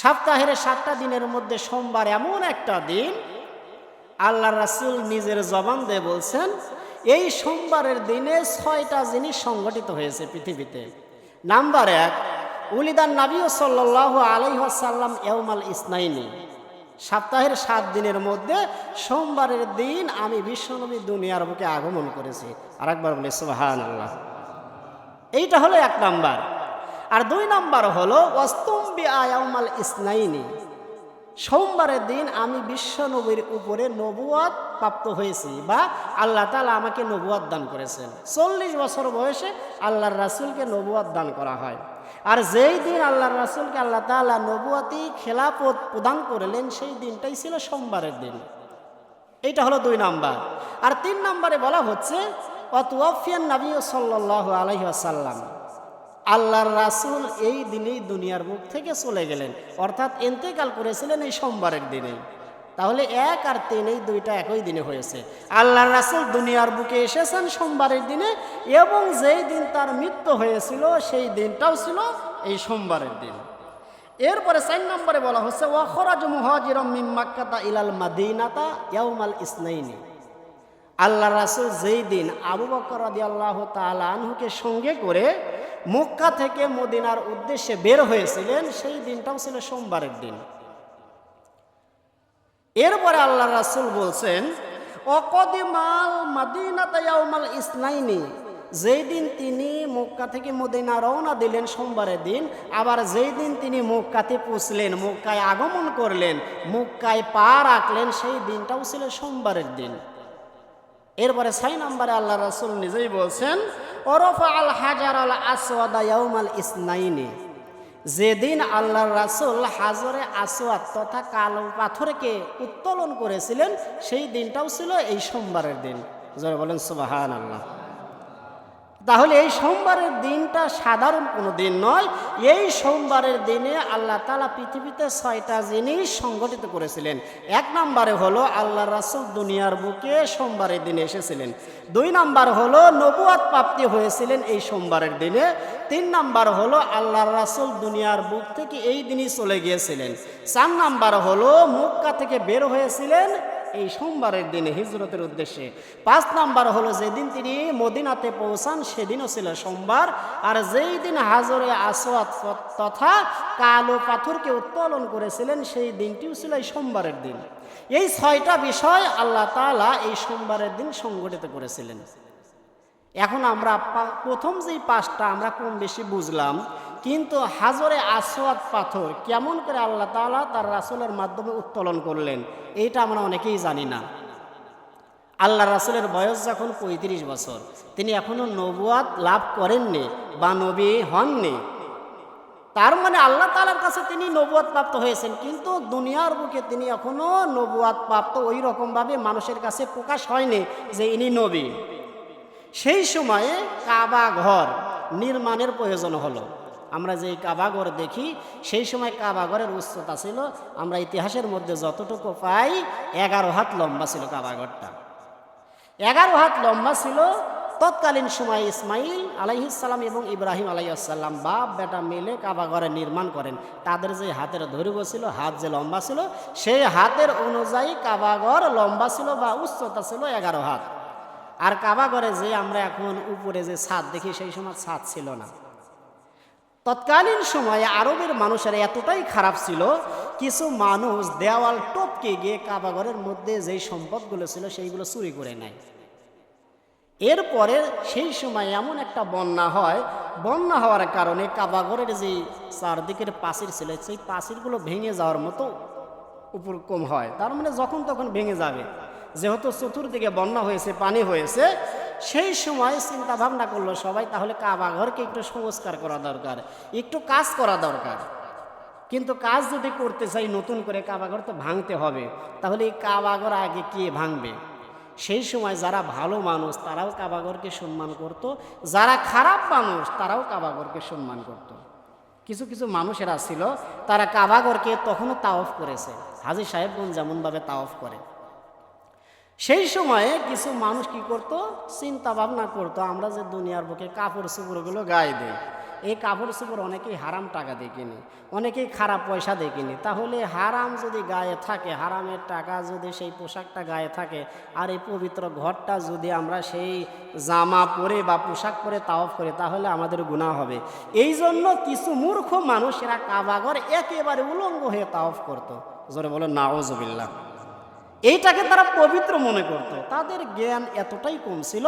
সপ্তাহের সাতটা দিনের মধ্যে সোমবার এমন একটা দিন আল্লাহ রাসুল নিজের জবান দিয়ে বলছেন, এই সোমবারের দিনে ছয়টা জিনিস সংগঠিত হয়েছে পৃথিবীতে। নাম্বার এক, উলিদান নাবিও সাল্লাহ আলাইহাসাল্লাম এওমাল ইসনাইনি। সপ্তাহের সাত দিনের মধ্যে সোমবারের দিন আমি বিশ্বনবী দুনিয়ার বুকে আগমন করেছি। আর একবার বলি সুবাহান আল্লাহ এইটা হলো এক নাম্বার। আর দুই নাম্বার হলো ওয়াস্তম্বি আয়ামাল ইসনাইনি। সোমবারের দিন আমি বিশ্ব নবীর উপরে নবুয়াদ প্রাপ্ত হয়েছি বা আল্লাহ তালা আমাকে নবুয়াদ দান করেছেন। চল্লিশ বছর বয়সে আল্লাহর রাসুলকে নবুয়াদ দান করা হয়। আর যেই দিন আল্লাহর রাসুলকে আল্লাহ তালা নবুয়াতি খেলাপথ প্রদান করলেন, সেই দিনটাই ছিল সোমবারের দিন। এইটা হলো দুই নাম্বার। আর তিন নাম্বারে বলা হচ্ছে অতুয়াফিয়ান নবী সাল্লাহ আলহি আসাল্লাম আল্লাহর রাসুল এই দিনেই দুনিয়ার মুখ থেকে চলে গেলেন। অর্থাৎ এন্তেকাল করেছিলেন এই সোমবারের দিনেই। তাহলে এক আর তিন এই দুইটা একই দিনে হয়েছে। আল্লাহর রাসুল দুনিয়ার বুকে এসেছেন সোমবারের দিনে এবং যেই দিন তার মৃত্যু হয়েছিল, সেই দিনটাও ছিল এই সোমবারের দিন। এরপরে চার নম্বরে বলা হচ্ছে, ওয়াখরাজ মুহাজিরম মিম মাক্কাতা ইলাল মাদিনাতা ইয়াউমাল ইসনাইনি। আল্লাহ রাসুল যেই দিন আবু বকর রাদি আল্লাহ আনহুকে সঙ্গে করে মক্কা থেকে মদিনার উদ্দেশ্যে বের হয়েছিলেন, সেই দিনটাও ছিল সোমবারের দিন। এরপরে আল্লাহ রাসুল বলছেন অকদিমাল মাদিনাতায়াউমাল ইসনাইনি যেই দিন তিনি মক্কা থেকে মদিনা রওনা দিলেন সোমবারের দিন, আবার যেই দিন তিনি মক্কাতে পৌঁছলেন, মক্কায় আগমন করলেন, মক্কায় পা রাখলেন, সেই দিনটাও ছিল সোমবারের দিন। এরপরে ছয় নম্বরে আল্লাহ রাসুল নিজেই বলছেন ওরফা আল হাজার আল আসওয়াদা ইয়াউমাল ইসনাইনি। যেদিন আল্লাহ রাসুল হাজরে আসওয়াদ তথা কালো পাথরকে উত্তোলন করেছিলেন, সেই দিনটাও ছিল এই সোমবারের দিন। যারা বলেন সুবাহান আল্লাহ তাহলে এই সোমবারের দিনটা সাধারণ কোনো দিন নয়। এই সোমবারের দিনে আল্লাহ তালা পৃথিবীতে ছয়টা জিনিস সংগঠিত করেছিলেন। এক নম্বরে হলো আল্লাহ রাসুল দুনিয়ার বুকে সোমবারের দিনে এসেছিলেন। দুই নাম্বার হলো নবুয়াত প্রাপ্তি হয়েছিলেন এই সোমবারের দিনে। তিন নাম্বার হলো আল্লাহ রাসুল দুনিয়ার বুক থেকে এই দিনই চলে গিয়েছিলেন। চার নাম্বার হলো মুক্কা থেকে বের হয়েছিলেন। এই সোমবারের দিনে হিজরতের উদ্দেশ্যে। পাঁচ নাম্বার হলো যেদিন তিনি মদিনাতে পৌঁছান, সেদিনও ছিল সোমবার। আর যেই দিন হাজরে আসোয়াত তথা কালো পাথরকে উত্তোলন করেছিলেন, সেই দিনটিও ছিল এই সোমবারের দিন। এই ছয়টা বিষয় আল্লাহ তালা এই সোমবারের দিন সংগঠিত করেছিলেন। এখন আমরা প্রথম যেই পাঁচটা আমরা কম বেশি বুঝলাম কিন্তু হাজরে আসোয়াদ পাথর কেমন করে আল্লাহ তালা তার রাসুলের মাধ্যমে উত্তোলন করলেন, এইটা আমরা অনেকেই জানি না। আল্লাহ রাসুলের বয়স যখন পঁয়ত্রিশ বছর, তিনি এখনও নবুয়াদ লাভ করেননি বা নবী হননি। তার মানে আল্লাহ তালার কাছে তিনি নবুয়াদ প্রাপ্ত হয়েছেন, কিন্তু দুনিয়ার বুকে তিনি এখনও নবুয়াদ প্রাপ্ত ওই রকমভাবে মানুষের কাছে প্রকাশ হয়নি যে ইনি নবী। সেই সময়ে কাবা ঘর নির্মাণের প্রয়োজন হলো। আমরা যে কাবাগর দেখি, সেই সময় কাবাগরের উচ্চতা ছিল, আমরা ইতিহাসের মধ্যে যতটুকু পাই, এগারো হাত লম্বা ছিল কাবাগরটা এগারো হাত লম্বা ছিল তৎকালীন সময় ইসমাইল আলাইহিসাল্লাম এবং ইব্রাহিম আলাইসাল্লাম বাপ, বেটা মিলে কাবাগরে নির্মাণ করেন। তাদের যে হাতের দৈর্ঘ্য ছিল, হাত যে লম্বা ছিল, সেই হাতের অনুযায়ী কাবাগর লম্বা ছিল বা উচ্চতা ছিল এগারো হাত। আর কাবাগরে যে আমরা এখন উপরে যে ছাদ দেখি, সেই সময় ছাদ ছিল না। তৎকালীন সময়ে আরবের মানুষের এতটাই খারাপ ছিল, কিছু মানুষ দেওয়াল টপকে গিয়ে কাবাগরের মধ্যে যেই সম্পদগুলো ছিল সেইগুলো চুরি করে নেয়। এরপরে সেই সময় এমন একটা বন্যা হয়, বন্যা হওয়ার কারণে কাবাগরের যে চারদিকের পাশির ছিল, সেই পাশিরগুলো ভেঙে যাওয়ার মতো উপর কম হয়। তার মানে যখন তখন ভেঙে যাবে। যেহেতু চতুর্দিকে বন্যা হয়েছে, পানি হয়েছে সেই সময় চিন্তা ভাবনা করল সবাই, তাহলে কাবাঘরকে একটু সংস্কার করা দরকার, একটু কাজ করা দরকার। কিন্তু কাজ যদি করতে চাই, নতুন করে কাবাঘর তো ভাঙতে হবে। তাহলে এই কাবাঘর আগে কে ভাঙবে? সেই সময় যারা ভালো মানুষ, তারাও কাবাঘরকে সম্মান করত। যারা খারাপ মানুষ, তারাও কাবাঘরকে সম্মান করত। কিছু কিছু মানুষেরা ছিল, তারা কাবাঘরকে তখনও তাওফ করেছে। হাজির সাহেবগঞ্জ যেমনভাবে তাওফ করে। সেই সময়ে কিছু মানুষ কি করত? চিন্তা ভাবনা করতো, আমরা যে দুনিয়ার বুকে কাপড় চুপড়গুলো গায়ে দিই, এই কাপড় চোপড় অনেকেই হারাম টাকা দিয়ে অনেকেই খারাপ পয়সা দিয়ে তাহলে হারাম যদি গায়ে থাকে, হারামের টাকা যদি সেই পোশাকটা গায়ে থাকে, আর এই পবিত্র ঘরটা যদি আমরা সেই জামা পরে বা পোশাক পরে তাওফ করি, তাহলে আমাদের গুণা হবে। এই জন্য কিছু মূর্খ মানুষেরা কাবাগর একেবারে উলঙ্গ হয়ে তাওফ করতো। জোরে বলো নাওজবিল্লা এইটাকে তারা পবিত্র মনে করত। তাদের জ্ঞান এতটাই কম ছিল,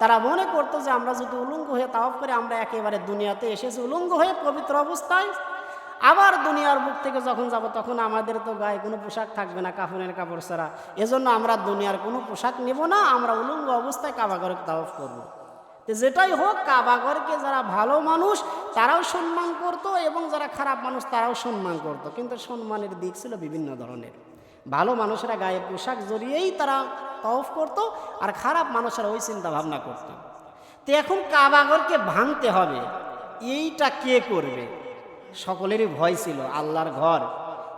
তারা মনে করতো যে আমরা যদি উলঙ্গ হয়ে তাওয়াফ করে, আমরা একেবারে দুনিয়াতে এসেছি উলঙ্গ হয়ে পবিত্র অবস্থায়, আবার দুনিয়ার বুক থেকে যখন যাব, তখন আমাদের তো গায়ে কোনো পোশাক থাকবে না কাফনের কাপড় ছাড়া। এজন্য আমরা দুনিয়ার কোনো পোশাক নেব না, আমরা উলঙ্গ অবস্থায় কাবাগরে তাওয়াফ করব। যেটাই হোক কাবাগরকে যারা ভালো মানুষ, তারাও সম্মান করত এবং যারা খারাপ মানুষ, তারাও সম্মান করত। কিন্তু সম্মানের দিক ছিল বিভিন্ন ধরনের। ভালো মানুষেরা গায়ে পোশাক জড়িয়েই তারা তফ করত আর খারাপ মানুষেরা ওই চিন্তা ভাবনা করত। তো এখন কাবাগরকে ভাঙতে হবে। এইটা কে করবে? সকলেরই ভয় ছিল, আল্লাহর ঘর।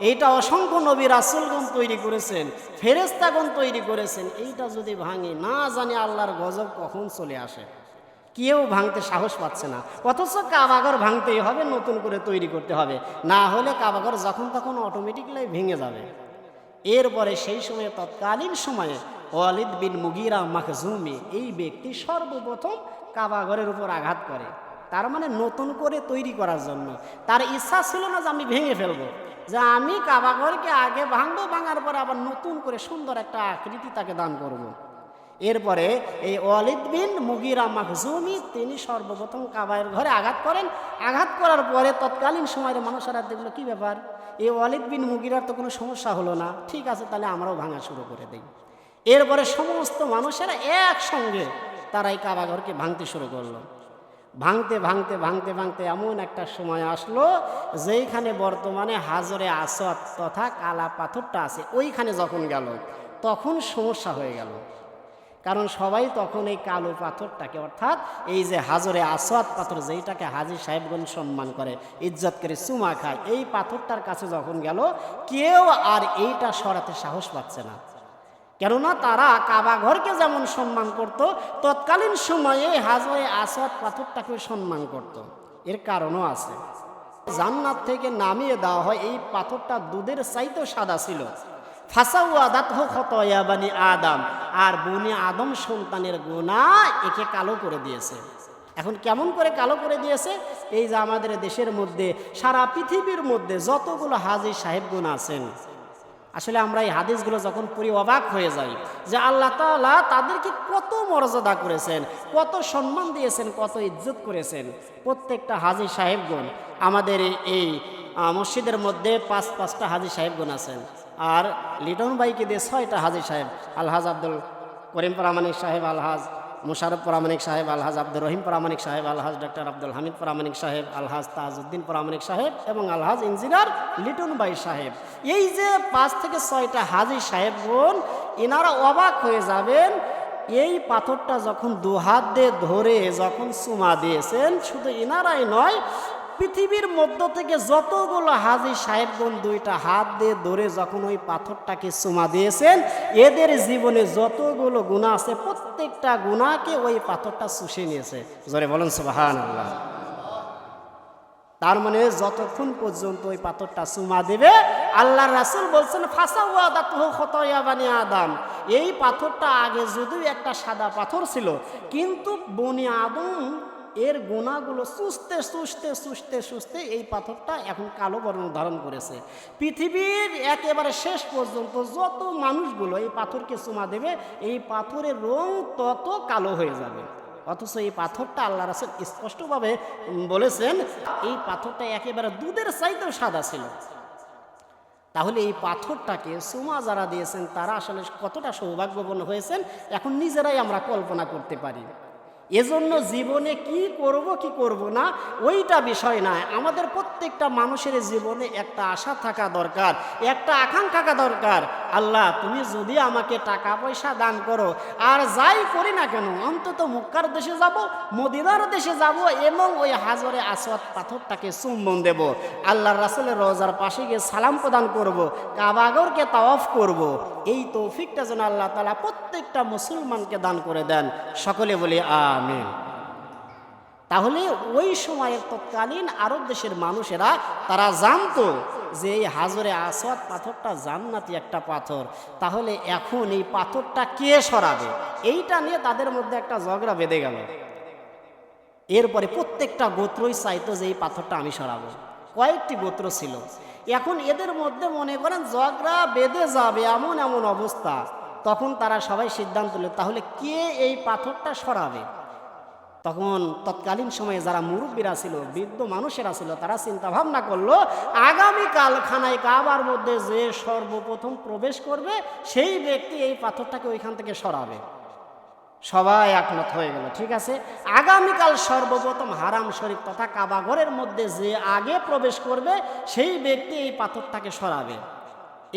এইটা অসংখ্য নবী রাসুলগণ তৈরি করেছেন ফেরেস্তাগণ তৈরি করেছেন। এইটা যদি ভাঙে, না জানি আল্লাহর গজব কখন চলে আসে। কেউ ভাঙতে সাহস পাচ্ছে না। অথচ কাবাগর ভাঙতেই হবে, নতুন করে তৈরি করতে হবে। না হলে কাবাগর যখন তখন অটোমেটিকলি ভেঙে যাবে। এরপরে সেই সময়ে তৎকালীন সময়ে ওয়ালিদ বিন মুগিরা মাখজুমি এই ব্যক্তি সর্বপ্রথম কাবাঘরের উপর আঘাত করে। তার মানে নতুন করে তৈরি করার জন্য। তার ইচ্ছা ছিল না যে আমি ভেঙে ফেলব। যে আমি কাবাঘরকে আগে ভাঙবো, ভাঙার পরে আবার নতুন করে সুন্দর একটা আকৃতি তাকে দান করব। এরপরে এই ওয়ালিদ বিন মুগিরা মাখজুমি তিনি সর্বপ্রথম কাবায়ের ঘরে আঘাত করেন। আঘাত করার পরে তৎকালীন সময়ের মানুষেরা দেখল, কি ব্যাপার? এই ওয়ালিদ বিন মুগিরার তো কোনো সমস্যা হলো না। ঠিক আছে, তাহলে আমরাও ভাঙা শুরু করে দিই। এরপরে সমস্ত মানুষেরা একসঙ্গে তারা এই কাবাঘরকে ভাঙতে শুরু করল। ভাঙতে ভাঙতে ভাঙতে ভাঙতে এমন একটা সময় আসলো যেইখানে বর্তমানে হাজরে আসত তথা কালা পাথরটা আছে, ওইখানে যখন গেল, তখন সমস্যা হয়ে গেল। কারণ সবাই তখন এই কালো পাথরটাকে, অর্থাৎ এই যে হাজরে আসওয়াত পাথর যেইটাকে হাজি সাহেবগণ সম্মান করে, ইজ্জত করে চুমা খায়, এই পাথরটার কাছে যখন গেল, কেউ আর এইটা সরাতে সাহস পাচ্ছে না। কেননা তারা কাবা ঘরকে যেমন সম্মান করত, তৎকালীন সময়ে হাজরে আসওয়াত পাথরটাকে সম্মান করত। এর কারণও আছে। জান্নাত থেকে নামিয়ে দেওয়া হয়, এই পাথরটা দুধের চাইতেও সাদা ছিল। ফাসাউয়াদাত খতয়া বানি আদম। আর বনি আদম সন্তানের গুণা একে কালো করে দিয়েছে। এখন কেমন করে কালো করে দিয়েছে? এই যে আমাদের দেশের মধ্যে, সারা পৃথিবীর মধ্যে যতগুলো হাজি সাহেব গুণ আছেন, আসলে আমরা এই হাদিসগুলো যখন পড়ি অবাক হয়ে যাই যে আল্লাহ তাআলা তাদেরকে কত মর্যাদা করেছেন, কত সম্মান দিয়েছেন, কত ইজ্জত করেছেন। প্রত্যেকটা হাজি সাহেবগণ আমাদের এই মসজিদের মধ্যে পাঁচ, পাঁচটা হাজি সাহেবগণ আছেন। আর লিটন বাইকে দিয়ে ছয়টা হাজি সাহেব, আলহাজ আব্দুল করিম প্রামাণিক সাহেব, আলহাজ মুশারফ প্রামাণিক সাহেব, আলহাজ আব্দুর রহিম প্রামাণিক সাহেব, আলহাজ ডক্টর আব্দুল হামিদ প্রামাণিক সাহেব, আলহাজ তাজউদ্দিন প্রামাণিক সাহেব এবং আলহাজ ইঞ্জিনিয়ার লিটন বাই সাহেব। এই যে পাঁচ থেকে ছয়টা হাজি সাহেবগণ এনারা অবাক হয়ে যাবেন, এই পাথরটা যখন দুহাত দিয়ে ধরে, যখন চুমা দিয়েছেন, শুধু এনারাই নয় পৃথিবীর মধ্য থেকে যতগুলো হাজি সাহেবগণ দুইটা হাত দিয়ে ধরে যখন ওই পাথরটাকে চুমা দিয়েছেন, এদের জীবনে যতগুলো গুণা আছে, প্রত্যেকটা গুণাকে ওই পাথরটা শুষে নিয়েছে। জোরে বলেন সুবাহান আল্লাহ তার মানে যতক্ষণ পর্যন্ত ওই পাথরটা চুমা দেবে আল্লাহ রাসুল বলছেন ফাঁসা বানি আদাম। এই পাথরটা আগে যদিও একটা সাদা পাথর ছিল, কিন্তু বনি আদম এর গোনাগুলো সুস্থে সুস্থে সুস্থে সুস্থে এই পাথরটা এখন কালো বর্ণ ধারণ করেছে। পৃথিবীর একেবারে শেষ পর্যন্ত যত মানুষগুলো এই পাথরকে চুমা দেবে, এই পাথরের রং তত কালো হয়ে যাবে। অথচ এই পাথরটা আল্লাহ রাসুল স্পষ্টভাবে বলেছেন, এই পাথরটা একেবারে দুধের চাইতেও সাদা ছিল। তাহলে এই পাথরটাকে সুমা যারা দিয়েছেন, তারা আসলে কতটা সৌভাগ্যবান হয়েছেন, এখন নিজেরাই আমরা কল্পনা করতে পারি। এজন্য জীবনে কি করব কি করব না, ওইটা বিষয় নয়। আমাদের প্রত্যেকটা মানুষের জীবনে একটা আশা থাকা দরকার, একটা আকাঙ্ক্ষা থাকা দরকার। আল্লাহ, তুমি যদি আমাকে টাকা পয়সা দান করো, আর যাই করি না কেন, অন্তত মুক্কার দেশে যাব, মদিনার দেশে যাব, এবং ওই হাজরে আসওয়াত পাথরটাকে চুম্বন দেব। আল্লাহর রাসুলের রোজার পাশে গিয়ে সালাম প্রদান করব কাবাগরকে তাওয়াফ করব। এই তৌফিকটা যেন আল্লাহ তালা প্রত্যেকটা মুসলমানকে দান করে দেন। সকলে বলি, আমিন। তাহলে ওই সময়ের তৎকালীন আরব দেশের মানুষেরা তারা জানতো যে এই হাজরে আসওয়াদ পাথরটা জান্নাতি একটা পাথর। তাহলে এখন এই পাথরটা কে সরাবে? এইটা নিয়ে তাদের মধ্যে একটা ঝগড়া বেঁধে গেল। এরপরে প্রত্যেকটা গোত্রই চাইতো যে এই পাথরটা আমি সরাবো। কয়েকটি গোত্র ছিল। এখন এদের মধ্যে মনে করেন ঝগড়া বেঁধে যাবে এমন এমন অবস্থা। তখন তারা সবাই সিদ্ধান্ত নিল, তাহলে কে এই পাথরটা সরাবে? তখন তৎকালীন সময়ে যারা মুরব্বীরা ছিল, বৃদ্ধ মানুষেরা ছিল, তারা চিন্তা ভাবনা করল আগামীকাল খানায় কাবার মধ্যে যে সর্বপ্রথম প্রবেশ করবে, সেই ব্যক্তি এই পাথরটাকে ওইখান থেকে সরাবে। সবাই একমত হয়ে গেল, ঠিক আছে? আগামীকাল সর্বপ্রথম হারাম শরীফ তথা কাবাঘরের মধ্যে যে আগে প্রবেশ করবে, সেই ব্যক্তি এই পাথরটাকে সরাবে।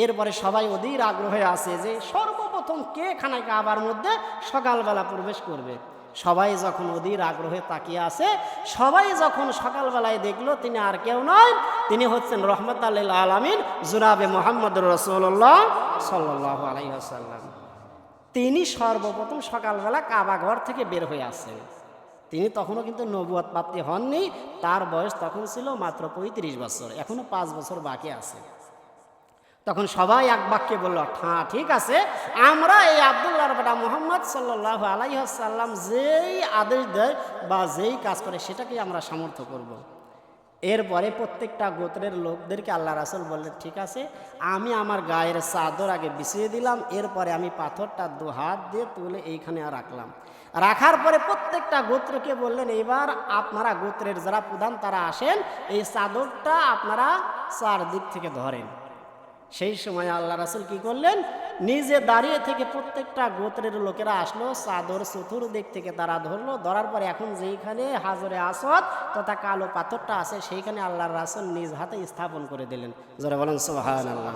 এরপরে সবাই অধীর আগ্রহে আছে যে সর্বপ্রথম কে খানায় কাবার মধ্যে সকালবেলা প্রবেশ করবে। সবাই যখন অধীর আগ্রহে তাকিয়ে আছে, সবাই যখন সকালবেলায় দেখল, তিনি আর কেউ নয়, তিনি হচ্ছেন রহমত আল্লাহ আলমিন, জুনাবে মোহাম্মদ রসুল্লাহ সাল্লাহ আলাইসাল্লাম তিনি সর্বপ্রথম সকালবেলা কাবা ঘর থেকে বের হয়ে আসেন তিনি তখনও কিন্তু নবুয়াত প্রাপ্তি হননি, তার বয়স তখন ছিল মাত্র পঁয়ত্রিশ বছর এখনও পাঁচ বছর বাকি আছে। তখন সবাই এক বাক্যে বলল হ্যাঁ ঠিক আছে। আমরা এই আবদুল্লাহ বেটা মোহাম্মদ সাল্লাহ আলাইসাল্লাম যেই আদেশ দেয় বা যেই কাজ করে সেটাকে আমরা সামর্থ্য করব। এরপরে প্রত্যেকটা গোত্রের লোকদেরকে আল্লাহ রাসুল বললেন, ঠিক আছে, আমি আমার গায়ের চাদর আগে বিছিয়ে দিলাম, এরপরে আমি পাথরটা দু হাত দিয়ে তুলে এইখানে রাখলাম। রাখার পরে প্রত্যেকটা গোত্রকে বললেন, এবার আপনারা গোত্রের যারা প্রধান, তারা আসেন, এই চাদরটা আপনারা চারদিক থেকে ধরেন। সেই সময় আল্লাহ রাসুল কি করলেন? নিজে দাঁড়িয়ে থেকে প্রত্যেকটা গোত্রের লোকেরা আসলো, চাদর, চতুর দিক থেকে তারা ধরলো, ধরার পরে এখন যেইখানে হাজরে আসত তথা কালো পাথরটা আছে, সেইখানে আল্লাহ রাসুল নিজ হাতে স্থাপন করে দিলেন। যারা বলেন সোহান আল্লাহ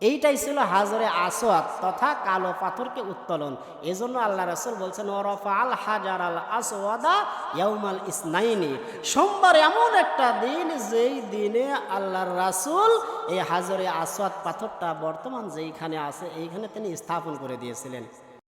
এইটাই ছিল হাজরে আসোয়াদ তথা কালো পাথরকে উত্তোলন। এজন্য আল্লাহ রসুল বলছেন ওরফা আল হাজার আল আসওয়াদা ইয়াউমাল ইসনাইনি। সোমবার এমন একটা দিন যেই দিনে আল্লাহর রাসুল এই হাজরে আসোয়াদ পাথরটা বর্তমান যেইখানে আছে, এইখানে তিনি স্থাপন করে দিয়েছিলেন।